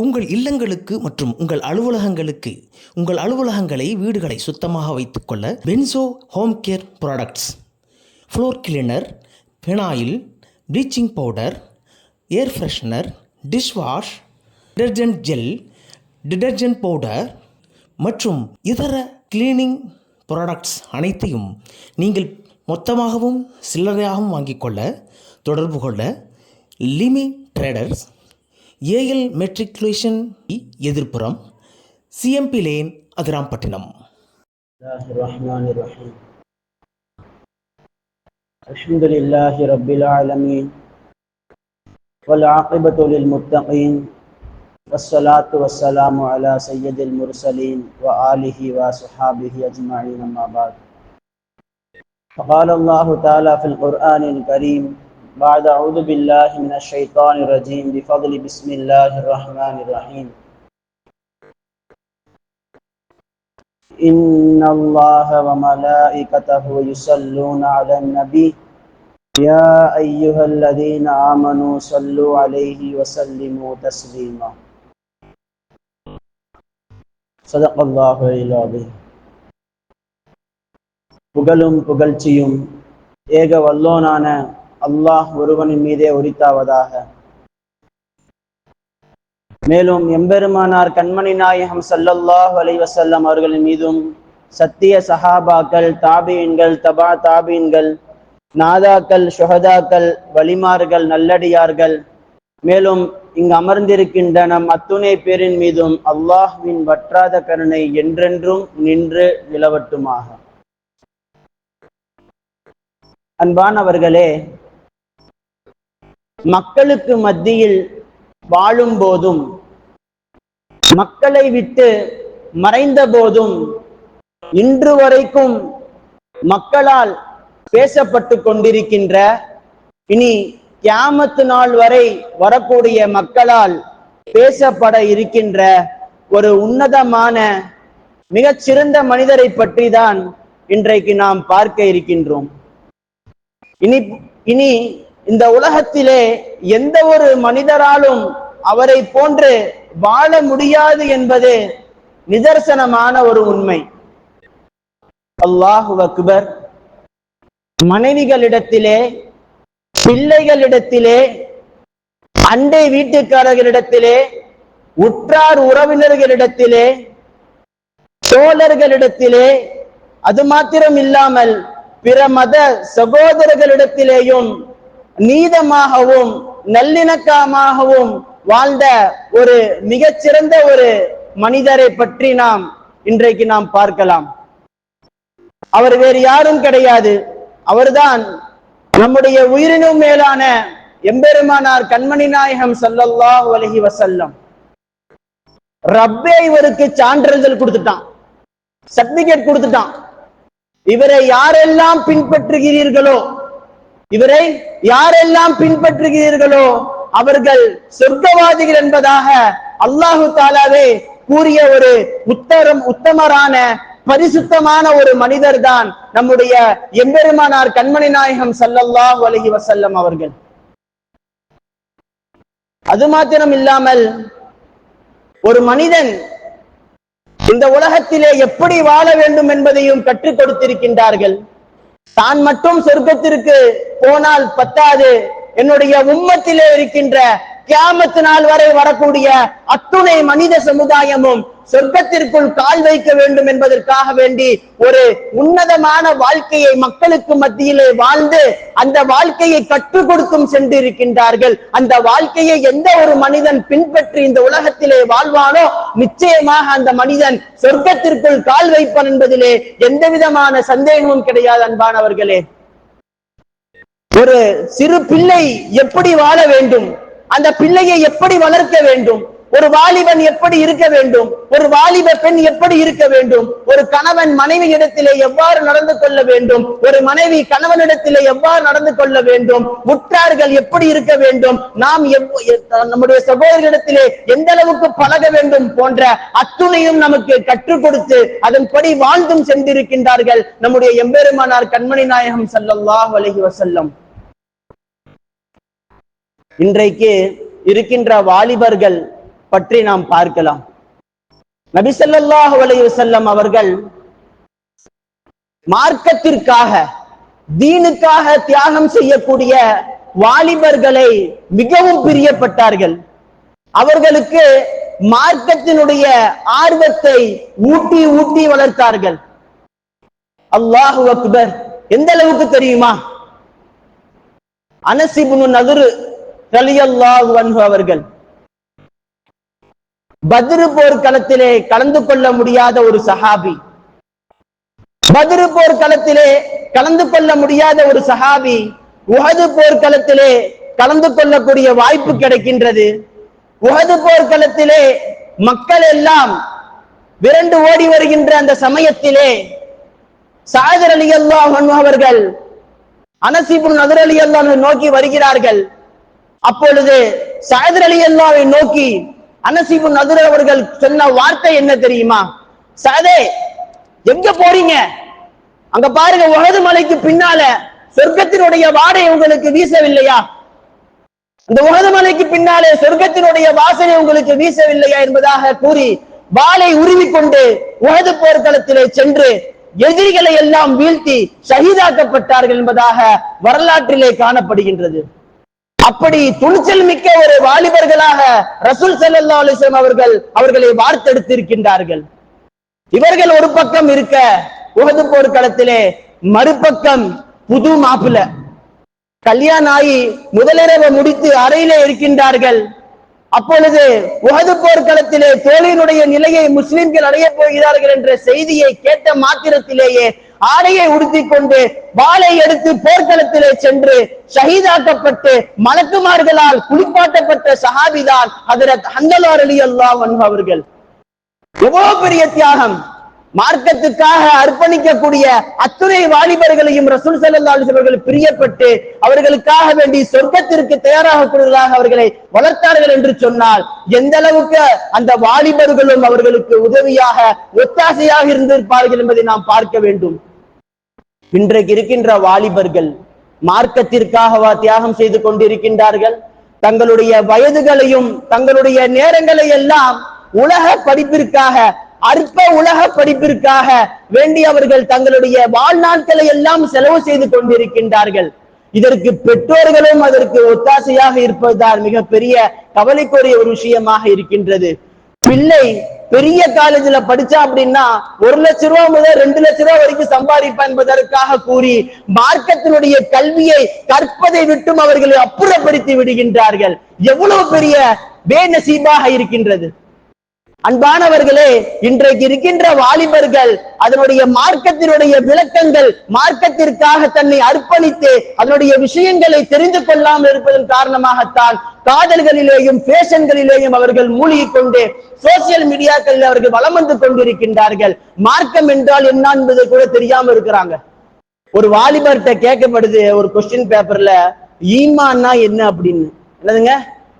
உங்கள் இல்லங்களுக்கு மற்றும் உங்கள் அலுவலகங்களுக்கு உங்கள் அலுவலகங்களை வீடுகளை சுத்தமாக வைத்துக்கொள்ள Benzo home care products floor cleaner phenyl bleaching powder air freshener dishwash detergent gel detergent powder மற்றும் இதர கிளீனிங் ப்ராடக்ட்ஸ் அனைத்தையும் நீங்கள் மொத்தமாகவும் சில்லறையாகவும் வாங்கிக்கொள்ள தொடர்பு கொள்ள லிமி ட்ரேடர்ஸ் ஏஎல் மெட்ரிகுலேஷன் எதிர்ப்புறம் சிஎம்பி லேன் அதிராம்பட்டினம் الله الرحمن الرحيم الحمد لله رب العالمين والعاقبة للمتقين والصلاة والسلام على سيد المرسلين وآله وصحابه أجمعين أما بعد فقال الله تعالى في القرآن الكريم بعد أعوذ بالله من الشيطان الرجيم بفضل بسم الله الرحمن الرحيم إن الله وملائكته يصلون على النبي يا أيها الذين آمنوا صلوا عليه وسلموا تسليما صدق الله العظيم புகழும் புகழ்ச்சியும் ஏக வல்லோனான அல்லாஹ் ஒருவனின் மீதே உரித்தாவதாக. மேலும் எம்பெருமானார் கண்மணி நாயகம் சல்லல்லாஹ் அலைவசல்லம் அவர்களின் மீதும் சத்திய சஹாபாக்கள் தாபீன்கள் தபா தாபீன்கள் நாதாக்கள் சுஹதாக்கள் வலிமார்கள் நல்லடியார்கள் மேலும் இங்கு அமர்ந்திருக்கின்ற நம் அத்துணை பேரின் மீதும் அல்லாஹ்வின் வற்றாத கருணை என்றென்றும் நின்று நிலவட்டுமாக. அன்பானவர்களே மக்களுக்கு மத்தியில் வாழும் போதும் மக்களை விட்டு மறைந்த போதும் இன்று வரைக்கும் மக்களால் பேசப்பட்டு கொண்டிருக்கின்ற இனி கியாமத்து நாள் வரை வரக்கூடிய மக்களால் பேசப்பட இருக்கின்ற ஒரு உன்னதமான மிகச்சிறந்த மனிதரை பற்றி தான் இன்றைக்கு நாம் பார்க்க இருக்கின்றோம். இனி இனி இந்த உலகத்திலே எந்த ஒரு மனிதராலும் அவரை போன்று வாழ முடியாது என்பது நிதர்சனமான ஒரு உண்மை. அல்லாஹு அக்பர் மனைவிகளிடத்திலே பிள்ளைகளிடத்திலே அண்டை வீட்டுக்காரர்களிடத்திலே உற்றார் உறவினர்களிடத்திலே தோழர்களிடத்திலே அது மாத்திரம் இல்லாமல் பிற மத சகோதரர்களிடத்திலேயும் நீதமாகவும் நல்லிணக்கமாகவும் வாழ்ந்த ஒரு மிகச்சிறந்த ஒரு மனிதரை பற்றி நாம் இன்றைக்கு நாம் பார்க்கலாம். அவர் வேறு யாரும் கிடையாது. அவர்தான் நம்முடைய உயிரினும் மேலான எம்பெருமானார் கண்மணி நாயகம் சல்லல்லாஹு அலைஹி வசல்லம் ரப்பே இவருக்கு சான்றிதழ் கொடுத்துட்டான். சர்டிபிகேட் கொடுத்துட்டான். இவரை யாரெல்லாம் பின்பற்றுகிறீர்களோ இவரை யாரெல்லாம் பின்பற்றுகிறீர்களோ அவர்கள் சொர்க்கவாதிகள் என்பதாக அல்லாஹு தாலாவே கூறிய ஒரு உத்தரம் உத்தமரான பரிசுத்தமான ஒரு மனிதர் தான் நம்முடைய எம்பெருமானார் கண்மணி நாயகம் சல்லல்லாஹு அலைஹி வசல்லம் அவர்கள். அது மாத்திரம் இல்லாமல் ஒரு மனிதன் இந்த உலகத்திலே எப்படி வாழ வேண்டும் என்பதையும் கற்றுக் கொடுத்திருக்கின்றார்கள். தான் மட்டும் சொர்க்கத்திற்கு போனால் பத்தாது. என்னுடைய உம்மத்திலே இருக்கின்ற கியாமத்து நாள் வரை வரக்கூடிய அத்துணை மனித சமுதாயமும் சொர்க்கத்திற்குள் கால் வைக்க வேண்டும் என்பதற்காக வேண்டி ஒரு உன்னதமான வாழ்க்கையை மக்களுக்கு மத்தியிலே வாழ்ந்து அந்த வாழ்க்கையை கற்றுக் கொடுக்கும் சென்றிருக்கின்றார்கள். அந்த வாழ்க்கையை எந்த ஒரு மனிதன் பின்பற்றி இந்த உலகத்திலே வாழ்வானோ நிச்சயமாக அந்த மனிதன் சொர்க்கத்திற்குள் கால் வைப்பான் என்பதிலே எந்த விதமான சந்தேகமும் கிடையாது அன்பானவர்களே ஒரு சிறு பிள்ளை எப்படி வாழ வேண்டும்? அந்த பிள்ளையை எப்படி வளர்க்க வேண்டும்? ஒரு வாலிபன் எப்படி இருக்க வேண்டும்? ஒரு வாலிப பெண் எப்படி இருக்க வேண்டும்? ஒரு கணவன் மனைவி இடத்திலே எவ்வாறு நடந்து கொள்ள வேண்டும்? ஒரு மனைவி கணவனிடத்திலே எவ்வாறு நடந்து கொள்ள வேண்டும்? உற்றார்கள் எப்படி இருக்க வேண்டும்? நாம் நம்முடைய சகோதரிடத்திலே எந்த அளவுக்கு பழக வேண்டும் போன்ற அத்துணையும் நமக்கு கற்றுக் கொடுத்து அதன்படி வாழ்ந்தும் சென்றிருக்கின்றார்கள் நம்முடைய எம்பெருமானார் கண்மணி நாயகம் ஸல்லல்லாஹு வலகி வசல்லம் இன்றைக்கு இருக்கின்ற வாலிபர்கள் பற்றி நாம் பார்க்கலாம். நபிசல்லாஹ் செல்லம் அவர்கள் மார்க்கத்திற்காக தீனுக்காக தியாகம் செய்யக்கூடிய வாலிபர்களை மிகவும் பிரியப்பட்டார்கள். அவர்களுக்கு மார்க்கத்தினுடைய ஆர்வத்தை ஊட்டி ஊட்டி வளர்த்தார்கள். அல்லாஹு அக்பர் எந்த அளவுக்கு தெரியுமா? அனசிபுனு நதுரு அவர்கள். பத்ரு போர்க்களத்திலே கலந்து கொள்ள முடியாத ஒரு சஹாபி. பத்ரு போர்க்களத்திலே கலந்து கொள்ள முடியாத ஒரு சஹாபி உஹது போர்க்களத்திலே கலந்து கொள்ளக்கூடிய வாய்ப்பு கிடைக்கின்றது. உஹது போர்க்களத்திலே மக்கள் எல்லாம் விரண்டு ஓடி வருகின்ற அந்த சமயத்திலே சாகர் அலி அல்லாஹ் அவர்கள் அனசிபுன் நதர் அலி அல்லாஹ் நோக்கி வருகிறார்கள். அப்பொழுது சாதர் அலி அல்லாவை நோக்கி அனசிபு நதுர் அவர்கள் சொன்ன வார்த்தை என்ன தெரியுமா? சதே எங்க போறீங்க? அங்க பாருங்க உகது மலைக்கு பின்னால சொர்க்கத்தினுடைய வாடை உங்களுக்கு வீசவில்லையா? இந்த உகது மலைக்கு பின்னாலே சொர்க்கத்தினுடைய வாசனை உங்களுக்கு வீசவில்லையா என்பதாக கூறி வாளை உருவிக்கொண்டு உகது போர்க்களத்திலே சென்று எதிரிகளை எல்லாம் வீழ்த்தி ஷஹீதாக்கப்பட்டார்கள் என்பதாக வரலாற்றிலே காணப்படுகின்றது. அப்படி துணிச்சல் மிக்க ஒரு வாலிபர்களாக ரசூல் ஸல்லல்லாஹு அலிஸ்லாம் அவர்கள் அவர்களை வார்த்தெடுத்திருக்கின்றார்கள். இவர்கள் ஒரு பக்கம் இருக்க உகது போர்க்களத்திலே மறுபக்கம் புது மாப்பிள கல்யாணம் ஆகி முதலிரவு முடித்து அறையிலே இருக்கின்றார்கள். அப்பொழுது உகது போர்க்களத்திலே தோழியினுடைய நிலையை முஸ்லிம்கள் அடைய போகிறார்கள் என்ற செய்தியை கேட்ட மாத்திரத்திலேயே ஆடையை உடுத்திக் கொண்டு வாளை எடுத்து போர்க்களத்திலே சென்று ஷஹீதாக்கப்பட்டு மலக்குமார்களால் குளிப்பாட்டப்பட்ட சஹாபிதான் ஹதரத் ஹந்தலார் அலி அல்லாஹ் அவர்கள். எவ்வளவு பெரிய தியாகம். மார்க்கத்துக்காக அர்ப்பணிக்கக்கூடிய அத்துணை வாலிபர்களையும் ரசூல் செல்லல்லா அவர்கள் பிரியப்பட்டு அவர்களுக்காக வேண்டி சொர்க்கத்திற்கு தயாராகக்கூடியவர்களாக அவர்களை வளர்த்தார்கள் என்று சொன்னால் எந்த அளவுக்கு அந்த வாலிபர்களும் அவர்களுக்கு உதவியாக ஒத்தாசையாக இருந்திருப்பார்கள் என்பதை நாம் பார்க்க வேண்டும். இன்றைக்கு இருக்கின்ற வாலிபர்கள் மார்க்கத்திற்காகவா தியாகம் செய்து கொண்டிருக்கின்றார்கள். தங்களுடைய வயதுகளையும் தங்களுடைய நேரங்களை எல்லாம் உலக படிப்பிற்காக அற்ப உலக படிப்பிற்காக வேண்டி அவர்கள் தங்களுடைய வாழ்நாட்களை எல்லாம் செலவு செய்து கொண்டிருக்கின்றார்கள். இதற்கு பெற்றோர்களும் அதற்கு ஒத்தாசையாக இருப்பதுதான் மிகப்பெரிய கவலைக்குரிய ஒரு விஷயமாக இருக்கின்றது. பிள்ளை பெரிய காலேஜ்ல படிச்சா அப்படின்னா ஒரு லட்ச ரூபா முதல் ரெண்டு லட்ச ரூபா வரைக்கும் சம்பாதிப்பேன் என்பதற்காக கூறி மார்க்கத்தினுடைய கல்வியை கற்பதை விட்டும் அவர்களை அப்புறப்படுத்தி விடுகின்றார்கள். எவ்வளவு பெரிய வேநசீபாக இருக்கின்றது. அன்பானவர்களே இன்றைக்கு இருக்கின்ற வாலிபர்கள் அதனுடைய மார்க்கத்தினுடைய விளக்கங்கள் மார்க்கத்திற்காக தன்னை அர்ப்பணித்து அதனுடைய விஷயங்களை தெரிந்து கொள்ளாமல் இருப்பதன் காரணமாகத்தான் காதல்களிலேயும் பேஷன்களிலேயும் அவர்கள் மூழ்கி கொண்டு சோசியல் மீடியாக்களில் அவர்கள் வலம் வந்து கொண்டிருக்கின்றார்கள். மார்க்கம் என்றால் என்ன என்பது கூட தெரியாம இருக்கிறாங்க. ஒரு வாலிபர்கிட்ட கேட்கப்படுது ஒரு கொஸ்டின் பேப்பர்ல ஈமான்னா என்ன அப்படின்னு? என்னதுங்க?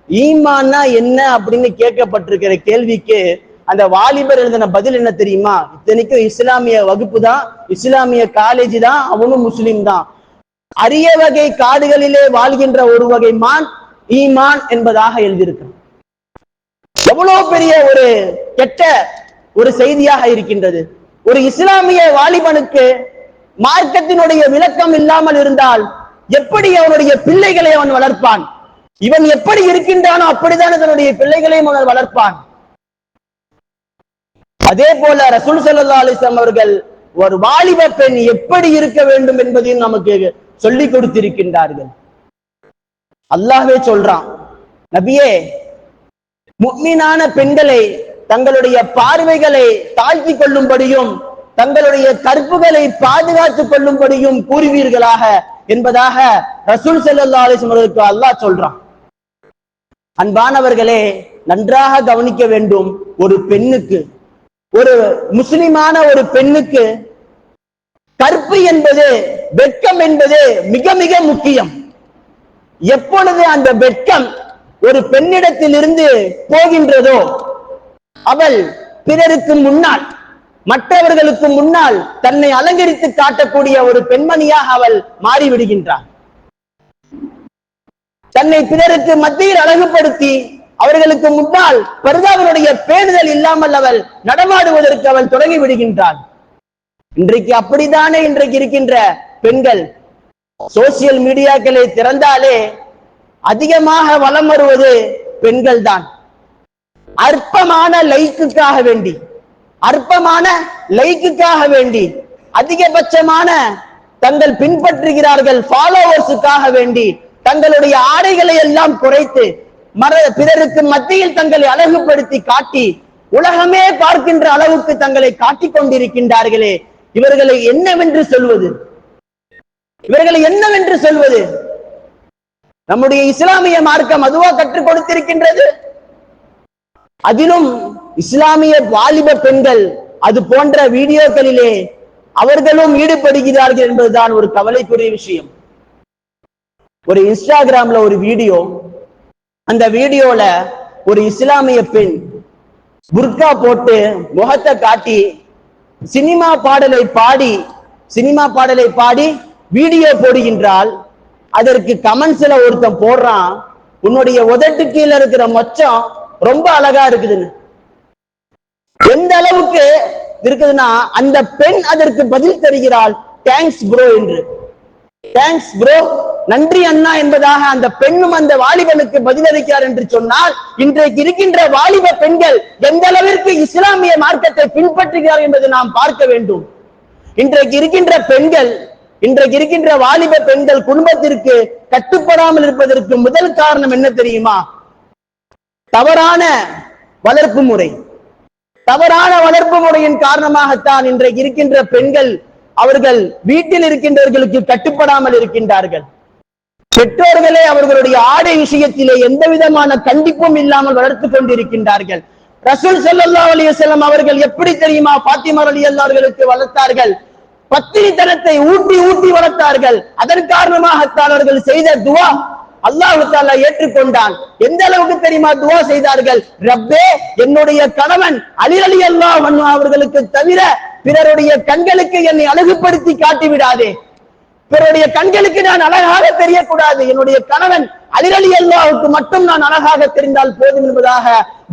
ஈமான்னா என்ன அப்படின்னு கேட்கப்பட்டிருக்கிற கேள்விக்கு அந்த வாலிபர் எழுதின பதில் என்ன தெரியுமா? இத்தனைக்கும் இஸ்லாமிய வகுப்பு தான் இஸ்லாமிய காலேஜ் தான் அவனும் முஸ்லிம் தான். அரிய வகை காடுகளிலே வாழ்கின்ற ஒரு வகை மான் ஈமான் என்பதாக எழுதியிருக்கிறான். எவ்வளவு பெரிய ஒரு கெட்ட ஒரு செய்தியாக இருக்கின்றது. ஒரு இஸ்லாமிய வாலிபனுக்கு மார்க்கத்தினுடைய விளக்கம் இல்லாமல் இருந்தால் எப்படி அவனுடைய பிள்ளைகளை அவன் வளர்ப்பான்? இவன் எப்படி இருக்கின்றானோ அப்படித்தான் தன்னுடைய பிள்ளைகளையும் அவன் வளர்ப்பான். அதே போல ரசூல் சல்லா அலைஹி அவர்கள் ஒரு வாலிப பெண் எப்படி இருக்க வேண்டும் என்பதையும் நமக்கு சொல்லிக் கொடுத்திருக்கின்றார்கள். அல்லாஹே சொல்றான் நபியே முக்மீனான பெண்களை தங்களுடைய பார்வைகளை தாழ்த்தி கொள்ளும்படியும் தங்களுடைய கற்புகளை பாதுகாத்துக் கொள்ளும்படியும் கூறுவீர்களாக என்பதாக ரசூல் செல்லா அலைஹி அவர்களுக்கு அல்லாஹ் சொல்றான். அன்பானவர்களே நன்றாக கவனிக்க வேண்டும் ஒரு பெண்ணுக்கு. ஒரு முஸ்லிமான ஒரு பெண்ணுக்கு கற்பு என்பது வெட்கம் என்பது மிக மிக முக்கியம். எப்பொழுது அந்த வெட்கம் ஒரு பெண்ணிடத்திலிருந்து போகின்றதோ அவள் பிறருக்கு முன்னால் மற்றவர்களுக்கு முன்னால் தன்னை அலங்கரித்து காட்டக்கூடிய ஒரு பெண்மணியாக அவள் மாறிவிடுகின்றாள். தன்னை பிறருக்கு மத்தியில் அழகுபடுத்தி அவர்களுக்கு முன்னால் பரிதாபனுடைய பேணுதல் இல்லாமல் அவள் நடமாடுவதற்கு அவள் தொடங்கி விடுகின்றாள். இன்றைக்கு அப்படித்தானே இன்றைக்கு இருக்கின்ற பெண்கள்? சோசியல் மீடியாக்களை திறந்தாலே அதிகமாக வலம் வருவது பெண்கள் தான் அற்பமான லைக்குக்காக வேண்டி அற்பமான லைக்குக்காக வேண்டி அதிகபட்சமான தங்கள் பின்பற்றுகிறார்கள் ஃபாலோவர்ஸுக்காக வேண்டி தங்களுடைய ஆடைகளை எல்லாம் குறைத்து மற பிறருக்கு மத்தியில் தங்களை அழகுபடுத்தி காட்டி உலகமே பார்க்கின்ற அளவுக்கு தங்களை காட்டிக் கொண்டிருக்கின்றார்களே. இவர்களை என்னவென்று சொல்வது? இவர்களை என்னவென்று சொல்வது? நம்முடைய இஸ்லாமிய மார்க்கம் அதுவா கற்றுக் கொடுத்திருக்கின்றது? அதிலும் இஸ்லாமிய வாலிப பெண்கள் அது போன்ற வீடியோக்களிலே அவர்களும் ஈடுபடுகிறார்கள் என்பதுதான் ஒரு கவலைக்குரிய விஷயம். ஒரு இன்ஸ்டாகிராம்ல ஒரு வீடியோ அந்த வீடியோல ஒரு இஸ்லாமிய பெண் புர்கா போட்டு முகத்தை காட்டி சினிமா பாடலை பாடி சினிமா பாடலை பாடி வீடியோ போடுகின்றால் அதற்கு கமெண்ட்ஸ்ல ஒருத்தன் போடுறான் உன்னுடைய உதட்டு கீழே இருக்கிற மொச்சம் ரொம்ப அழகா இருக்குதுன்னு. எந்த அளவுக்கு இருக்குதுன்னா அந்த பெண் அதற்கு பதில் தருகிறாள் தேங்க்ஸ் ப்ரோ என்று. தேங்க்ஸ் ப்ரோ நன்றி அண்ணா என்பதாக அந்த பெண்ணும் அந்த வாலிபனுக்கு பதிலளிக்கிறார் என்று சொன்னால் இன்றைக்கு இருக்கின்ற வாலிப பெண்கள் எந்த அளவிற்கு இஸ்லாமிய மார்க்கத்தை பின்பற்றுகிறார் என்பதை நாம் பார்க்க வேண்டும். இன்றைக்கு இருக்கின்ற பெண்கள் இன்றைக்கு இருக்கின்ற வாலிப பெண்கள் குடும்பத்திற்கு கட்டுப்படாமல் இருப்பதற்கு முதல் காரணம் என்ன தெரியுமா? தவறான வளர்ப்பு முறை. தவறான வளர்ப்பு முறையின் காரணமாகத்தான் இன்றைக்கு இருக்கின்ற பெண்கள் அவர்கள் வீட்டில் இருக்கின்றவர்களுக்கு கட்டுப்படாமல் இருக்கின்றார்கள். பெற்றோர்களே அவர்களுடைய ஆடை விஷயத்திலே எந்த விதமான கண்டிப்பும் இல்லாமல் வளர்த்து கொண்டிருக்கின்றார்கள். ரசூல் சல்லா அலி செல்லம் அவர்கள் எப்படி தெரியுமா? பாத்திமா அலி அல்லாவர்களுக்கு வளர்த்தார்கள். பத்தினித்தனத்தை ஊட்டி ஊட்டி வளர்த்தார்கள். அதன் காரணமாகத்தான் அவர்கள் செய்த துவா அல்லாஹு தாலா ஏற்றுக்கொண்டான். எந்த அளவுக்கு தெரியுமா? துவா செய்தார்கள். ரப்பே என்னுடைய கணவன் அலி அலி அல்லாஹ் அவர்களுக்கு தவிர பிறருடைய கண்களுக்கு என்னை அழகுபடுத்தி காட்டி விடாதே பிறருடைய கண்களுக்கு நான் அழகாக தெரியக்கூடாது. என்னுடைய கணவன் அதிரலி அல்லாவுக்கு மட்டும் நான் அழகாக தெரிந்தால் போதும் என்பதாக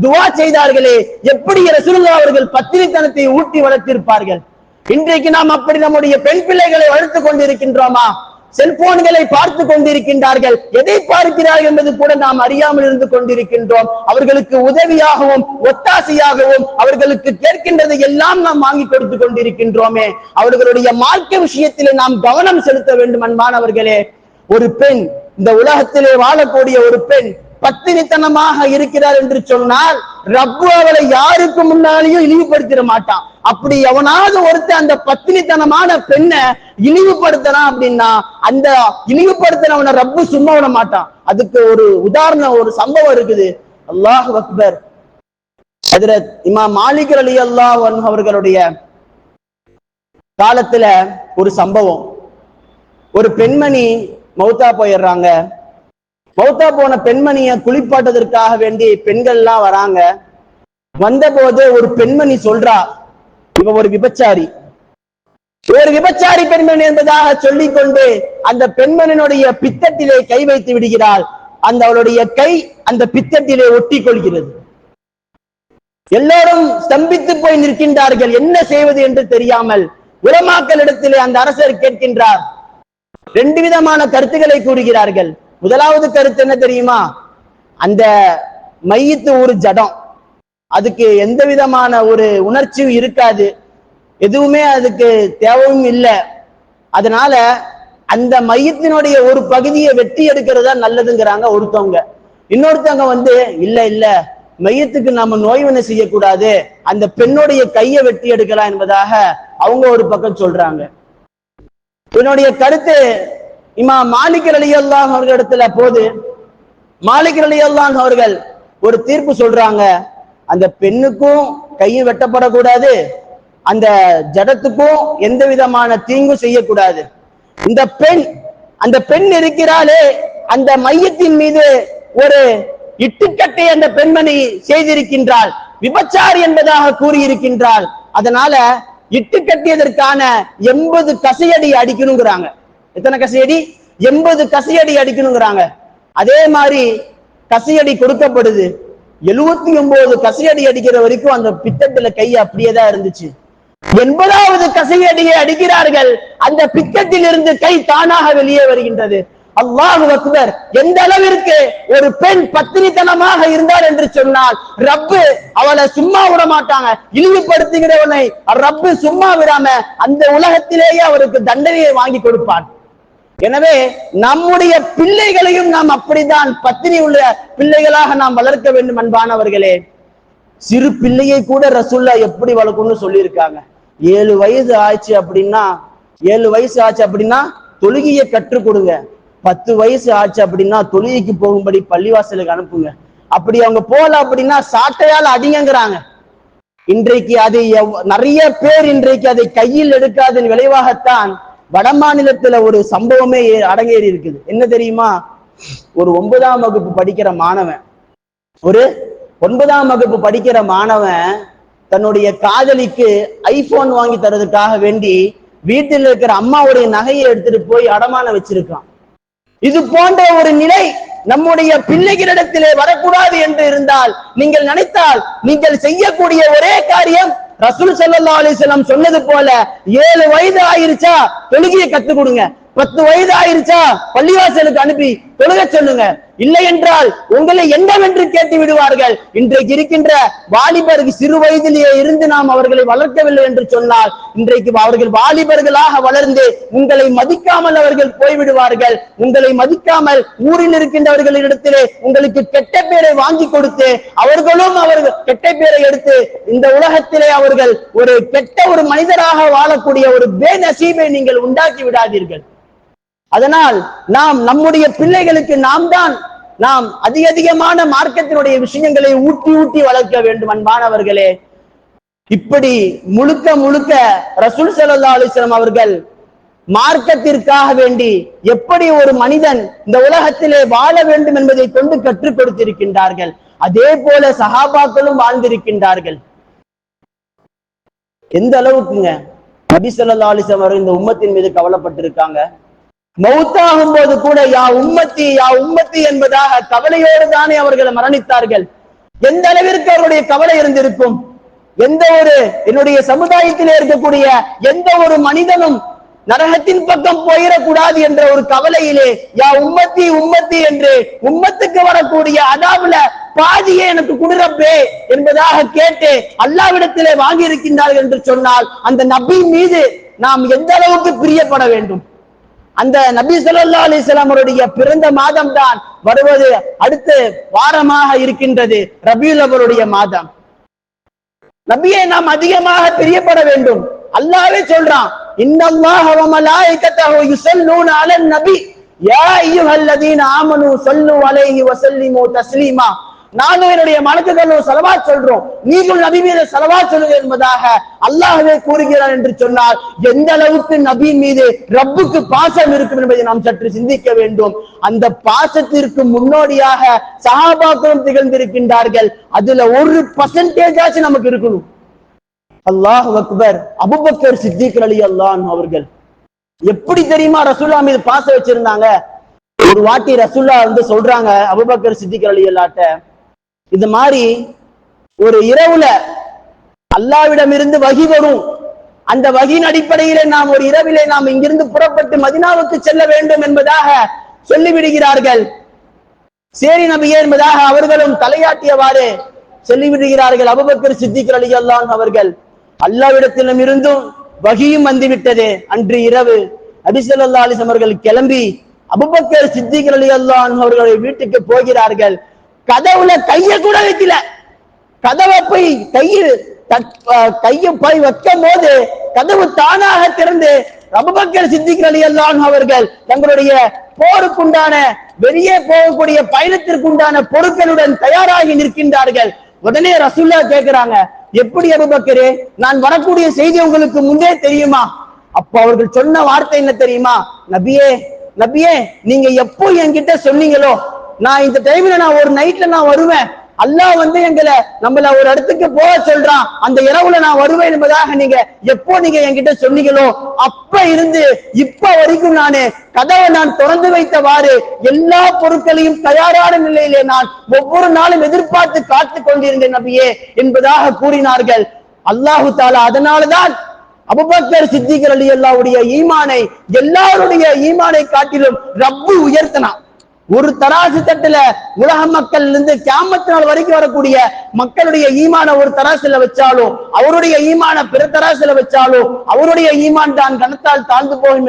துவா செய்தார்களே. எப்படி ரசூலுல்லாஹ் அவர்கள் பத்திரித்தனத்தை ஊட்டி வளர்த்திருப்பார்கள்? இன்றைக்கு நாம் அப்படி நம்முடைய பெண் பிள்ளைகளை வளர்த்து கொண்டிருக்கின்றோமா? செல்போன்களை பார்த்து கொண்டிருக்கின்றார்கள். எதை பார்க்கிறார்கள் என்பது கூட நாம் அறியாமல் இருந்து கொண்டிருக்கின்றோம். அவர்களுக்கு உதவியாகவும் ஒத்தாசையாகவும் அவர்களுக்கு கேட்கின்றதை எல்லாம் நாம் வாங்கி கொடுத்து கொண்டிருக்கின்றோமே. அவர்களுடைய மார்க்க விஷயத்திலே நாம் கவனம் செலுத்த வேண்டும் அன்பானவர்களே. ஒரு பெண் இந்த உலகத்திலே வாழக்கூடிய ஒரு பெண் பத்தினித்தனமாக இருக்கிறார் என்று சொன்னால் ரப்பு அவளை யாருக்கு முன்னாலேயும் இழிவுபடுத்திட மாட்டான். அப்படி எவனாவது ஒருத்தன் அந்த பத்தினித்தனமான பெண்ணை இழிவுபடுத்தலாம் அப்படின்னா அந்த இழிவுபடுத்தினவனை ரப்பு சும்மா விட மாட்டான். அதுக்கு ஒரு உதாரணம் ஒரு சம்பவம் இருக்குது. அல்லாஹ் அக்பர். அதிரத் இமாம் மாலிக் அலி அல்லா அவர்களுடைய காலத்துல ஒரு சம்பவம். ஒரு பெண்மணி மௌத்தா போயிடுறாங்க. மௌத்தா போன பெண்மணிய குளிப்பாட்டுவதற்காக வேண்டி பெண்கள் எல்லாம் வராங்க. வந்தபோது ஒரு பெண்மணி சொல்றா இவ ஒரு விபச்சாரி. ஒரு விபச்சாரி பெண்மணி என்பதாக சொல்லிக் கொண்டு அந்த பெண்மணியினுடைய பித்தத்திலே கை வைத்து விடுகிறாள். அந்த அவளுடைய கை அந்த பித்தத்திலே ஒட்டி கொள்கிறது எல்லோரும் ஸ்தம்பித்து போய் நிற்கின்றார்கள். என்ன செய்வது என்று தெரியாமல் உலமாக்களிடத்திலே அந்த அரசர் கேட்கின்றார். ரெண்டு விதமான கருத்துக்களை கூறுகிறார்கள். முதலாவது கருத்து என்ன தெரியுமா? அந்த மையத்து ஒரு ஜடம். அதுக்கு எந்த விதமான ஒரு உணர்ச்சியும் இருக்காது. எதுவுமே அதுக்கு தேவையும் இல்லை. அதனால அந்த மையத்தினுடைய ஒரு பகுதியை வெட்டி எடுக்கிறதா நல்லதுங்கிறாங்க ஒருத்தவங்க. இன்னொருத்தவங்க வந்து இல்ல இல்ல மையத்துக்கு நாம நோய்வனை செய்யக்கூடாது. அந்த பெண்ணுடைய கையை வெட்டி எடுக்கலாம் என்பதாக அவங்க ஒரு பக்கம் சொல்றாங்க. என்னுடைய கருத்து இமா மாலிக் அலி அல்லாஹ் அவர்களிடத்துல போது மாலிக் அலி அல்லாஹ் அவர்கள் ஒரு தீர்ப்பு சொல்றாங்க. அந்த பெண்ணுக்கும் கையும் வெட்டப்படக்கூடாது அந்த ஜடத்துக்கும் எந்த விதமான தீங்கும் செய்யக்கூடாது. இந்த பெண் அந்த பெண் இருக்கிறாளே அந்த மையத்தின் மீது ஒரு இட்டுக்கட்டை அந்த பெண்மணி செய்திருக்கின்றாள் விபச்சாரி என்பதாக கூறியிருக்கின்றாள். அதனால இட்டு கட்டியதற்கான எண்பது கசையடி அடிக்கணுங்கிறாங்க. எத்தனை கசியடி? எண்பது கசியடி அடிக்கணுங்கிறாங்க. அதே மாதிரி கசியடி கொடுக்கப்படுது. எழுவத்தி ஒன்பது கசியடி அடிக்கிற வரைக்கும் அந்த பித்தத்துல கை அப்படியே தான் இருந்துச்சு. எண்பதாவது கசையடியை அடிக்கிறார்கள். அந்த பித்தத்தில் இருந்து கை தானாக வெளியே வருகின்றது. அல்லாஹு அக்பர் எந்த அளவிற்கு ஒரு பெண் பத்திரித்தனமாக இருந்தார் என்று சொன்னால் ரப்பு அவளை சும்மா விட மாட்டாங்க. இழிவுபடுத்துகிறவனை ரப்பு சும்மா விடாம அந்த உலகத்திலேயே அவருக்கு தண்டனையை வாங்கி கொடுப்பான். எனவே நம்முடைய பிள்ளைகளையும் நாம் அப்படித்தான் பத்தினி உள்ள பிள்ளைகளாக நாம் வளர்க்க வேண்டும் அன்பானவர்களே. சிறு பிள்ளையை கூட ரசுல்லா எப்படி வளர்க்கணும்னு சொல்லியிருக்காங்க. ஏழு வயசு ஆச்சு அப்படின்னா ஏழு வயசு ஆச்சு அப்படின்னா தொழுகையை கற்றுக் கொடுங்க. பத்து வயசு ஆச்சு அப்படின்னா தொழுகைக்கு போகும்படி பள்ளிவாசலுக்கு அனுப்புங்க. அப்படி அவங்க போகல அப்படின்னா சாட்டையால் அடிங்கங்கிறாங்க. இன்றைக்கு அதை நிறைய பேர் இன்றைக்கு அதை கையில் எடுக்காதன் விளைவாகத்தான் வட மாநிலத்துல ஒரு சம்பவமே ஏ- அரங்கேறி இருக்குது. என்ன தெரியுமா? ஒரு ஒன்பதாம் வகுப்பு படிக்கிற மாணவன் ஒரு ஒன்பதாம் வகுப்பு படிக்கிற மாணவன் தன்னுடைய காதலிக்கு ஐபோன் வாங்கி தரதுக்காக வேண்டி வீட்டில் இருக்கிற அம்மாவுடைய நகையை எடுத்துட்டு போய் அடமான வச்சிருக்கான். இது போன்ற ஒரு நிலை நம்முடைய பிள்ளைகளிடத்திலே வரக்கூடாது என்று இருந்தால் நீங்கள் நினைத்தால் நீங்கள் செய்யக்கூடிய ஒரே காரியம் ரசூல் சல்லா அலைஹி சொன்னது போல ஏழு வயது ஆயிருச்சா தொழுகையை கத்து கொடுங்க. பத்து வயது ஆயிருச்சா பள்ளிவாசலுக்கு அனுப்பி தொழுக சொல்லுங்க. இல்லை என்றால் உங்களை என்னவென்று கேட்டு விடுவார்கள்? இன்றைக்கு இருக்கின்ற வாலிபருக்கு சிறு வயதிலேயே இருந்து நாம் அவர்களை வளர்க்கவில்லை என்று சொன்னால் இன்றைக்கு அவர்கள் வாலிபர்களாக வளர்ந்து உங்களை மதிக்காமல் அவர்கள் போய்விடுவார்கள். உங்களை மதிக்காமல் ஊரில் இருக்கின்றவர்களிடத்திலே உங்களுக்கு கெட்ட பேரை வாங்கி கொடுத்து அவர்களும் அவர்கள் கெட்ட பேரை எடுத்து இந்த உலகத்திலே அவர்கள் ஒரு கெட்ட ஒரு மனிதராக வாழக்கூடிய ஒரு பேநசீபை நீங்கள் உண்டாக்கி விடாதீர்கள். அதனால் நாம் நம்முடைய பிள்ளைகளுக்கு நாம் தான் நாம் அதிக அதிகமான மார்க்கத்தினுடைய விஷயங்களை ஊட்டி ஊட்டி வளர்க்க வேண்டும் அன்பானவர்களே. இப்படி முழுக்க முழுக்க ரசூல் ஸல்லல்லாஹு அலைஹி அவர்கள் மார்க்கத்திற்காக வேண்டி எப்படி ஒரு மனிதன் இந்த உலகத்திலே வாழ வேண்டும் என்பதை கொண்டு கற்றுக் கொடுத்திருக்கின்றார்கள் அதே போல சகாபாக்களும் வாழ்ந்திருக்கின்றார்கள். எந்த அளவுக்குங்க? நபி சொல்லா அலைஹி அவர்கள் இந்த உம்மத்தின் மீது கவலைப்பட்டிருக்காங்க? மௌத்தாகும் போது கூட யா உம்மத்தி யா உம்மத்தி என்பதாக கவலையோடு தானே அவர்கள் மரணித்தார்கள். எந்த அளவிற்கு அவருடைய கவலை இருந்திருக்கும்? எந்த ஒரு என்னுடைய சமுதாயத்திலே இருக்கக்கூடிய எந்த ஒரு மனிதனும் நரகத்தின் பக்கம் போயிடக்கூடாது என்ற ஒரு கவலையிலே யா உம்மத்தி உம்மத்தி என்று உம்மத்துக்கு வரக்கூடிய அதாவுல பாதியே எனக்கு குளிரப்பே என்பதாக கேட்டு அல்லாவிடத்திலே வாங்கி இருக்கின்றார்கள் என்று சொன்னால் அந்த நபி மீது நாம் எந்த அளவுக்கு பிரியப்பட வேண்டும்? அந்த நபி சொல்லா அலைஹி அவருடைய பிறந்த மாதம் தான் வருவது அடுத்த வாரமாக இருக்கின்றது ரபியுல் அவருடைய மாதம். நபியை நாம் அதிகமாக பிரியப்பட வேண்டும். அல்லாவே சொல்றான் நபி. யா ஐயுஹல்லதீன் ஆமனு சொல்லு அலைஹி வ தஸ்லீமா. நானும் என்னுடைய மலக்குகள் செலவா சொல்றோம். நீங்கள் நபி மீது செலவா சொல்லுங்க என்பதாக அல்லாஹ்வே கூறுகிறார் என்று சொன்னால் எந்த அளவுக்கு நபி மீது ரப்புக்கு பாசம் இருக்கும் என்பதை நாம் சற்று சிந்திக்க வேண்டும். அந்த பாசத்திற்கு முன்னோடியாக சகாபாக்கம் திகழ்ந்திருக்கின்றார்கள். அதுல ஒரு பர்சன்டேஜ் ஆச்சு நமக்கு இருக்கணும். அல்லாஹ் அக்பர் அபுபக்கர் சித்திக் அலி அல்லான் அவர்கள். எப்படி தெரியுமா ரசூல்லா மீது பாசம் வச்சிருந்தாங்க? ஒரு வாட்டி ரசுல்லா வந்து சொல்றாங்க அபுபக்கர் சித்திக் அலி அல்லாட்ட இது மாதிரி ஒரு இரவுல அல்லாவிடம் இருந்து வகி வரும். அந்த வகியின் அடிப்படையிலே நாம் ஒரு இரவிலே நாம் இங்கிருந்து புறப்பட்டு மதினாவுக்கு செல்ல வேண்டும் என்பதாக சொல்லிவிடுகிறார்கள். சேரி நபியே என்பதாக அவர்களும் தலையாட்டியவாறு சொல்லிவிடுகிறார்கள். அபுபக்கர் சித்திக் அலி அல்லான் அவர்கள். அல்லாவிடத்திலும் இருந்தும் வகியும் வந்துவிட்டது. அன்று இரவு அபிசல்லா அலிஸ் அவர்கள் கிளம்பி அபுபக்கர் சித்திக் அலி அல்லான் அவர்களுடைய வீட்டுக்கு போகிறார்கள். கதவுல கைய கூட வைக்கல. கதவை போய் கையில் கைய கையை போய் வைக்கும் போது கதவு தானாக திறந்து அபுபக்கர் சித்திக் அலி அல்லான் அவர்கள் தங்களுடைய போருக்குண்டான வெளியே போகக்கூடிய பயணத்திற்குண்டான பொருட்களுடன் தயாராகி நிற்கின்றார்கள். உடனே ரசூல்லா கேக்குறாங்க எப்படி அபுபக்கரே நான் வரக்கூடிய செய்தி உங்களுக்கு முன்னே தெரியுமா? அப்ப அவர்கள் சொன்ன வார்த்தை என்ன தெரியுமா? நபியே நபியே நீங்க எப்போ என்கிட்ட சொன்னீங்களோ நான் இந்த டைம்ல நான் ஒரு நைட்ல நான் வருவேன். அல்லாஹ் வந்து எங்களை நம்மள ஒரு இடத்துக்கு போக சொல்றான். அந்த இரவுல நான் வருவேன் என்பதாக நீங்க எப்போ நீங்க என்கிட்ட சொன்னீங்களோ அப்ப இருந்து இப்ப வரைக்கும் நானு கதவை நான் திறந்து வைத்தவாறு எல்லா பொருட்களையும் தயாரான நிலையிலே நான் ஒவ்வொரு நாளும் எதிர்பார்த்து காத்து கொண்டிருந்தேன் நபியே என்பதாக கூறினார்கள். அல்லாஹு தாலா அதனாலதான் அபுபக்கர் சித்திகர் அலி அல்லாவுடைய ஈமானை எல்லாருடைய ஈமானை காட்டிலும் ரப்பு உயர்த்தினான். ஒரு தராசு தட்டுல உலக மக்கள் இருந்து கேமத்து நாள் வரைக்கும் வரக்கூடிய மக்களுடைய ஈமான ஒரு தராசுல வச்சாலும் அவருடைய ஈமான பிற தராசுல வச்சாலும் அவருடைய ஈமான் தான் கனத்தால் தாழ்ந்து போகும்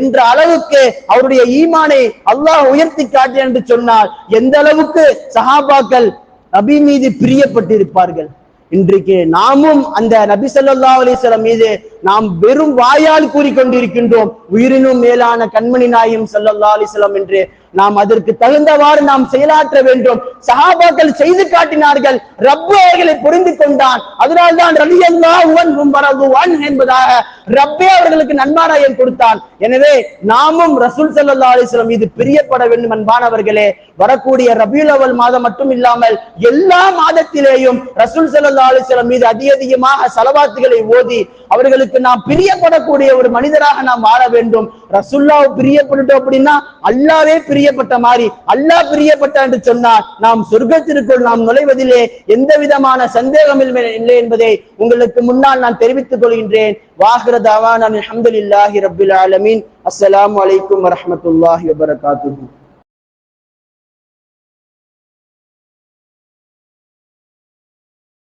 என்ற அளவுக்கு அவருடைய ஈமானை அல்லாஹ் உயர்த்தி காட்டு என்று சொன்னால் எந்த அளவுக்கு சஹாபாக்கள் நபி மீது பிரியப்பட்டிருப்பார்கள்? இன்றைக்கு நாமும் அந்த நபி சொல்லா அலைஹி மீது நாம் வெறும் வாயால் கூறிக்கொண்டிருக்கின்றோம். உயிரினும் மேலான கண்மணி நாயும் சல்லல்லா அலிஸ்வலம் என்று நாம் அதற்கு தகுந்தவாறு நாம் செயலாற்ற வேண்டும். சஹாபாக்கள் செய்து காட்டினார்கள். ரப்பு அவர்களை புரிந்து கொண்டான். அதனால்தான் ரலியல்லாஹு அன்ஹும் வரது அன் என்பதாக ரப்பே அவர்களுக்கு நன்மாராயம் கொடுத்தான். எனவே நாமும் ரசூல் சல்லா அலிஸ்லாம் இது பிரியப்பட வேண்டும் அன்பானவர்களே. வரக்கூடிய ரபியுல் அவல் மாதம் மட்டும் இல்லாமல் எல்லா மாதத்திலேயும் ரசூல் சல்லா அலிஸ்லம் மீது அதிக அதிகமாக சலவாத்துகளை ஓதி அவர்களுக்கு நாம் பிரியப்படக்கூடிய ஒரு மனிதராக நாம் வாழ வேண்டும். ரசுல்லாவை பிரியப்பட்டுட்டோம் அப்படின்னா அல்லாவே பிரியப்பட்ட மாதிரி அல்லாஹ் பிரியப்பட்ட என்று சொன்னால் நாம் சொர்க்கத்திற்குள் நாம் நுழைவதிலே எந்த விதமான சந்தேகம் இல்லை என்பதை உங்களுக்கு முன்னால் நான் தெரிவித்துக் கொள்கின்றேன். வாஹிர தாவான் ரபுல் ஆலமீன். அஸ்லாம் அலைக்கும் வரமத்துல்லாஹி வபரகாத்துஹு.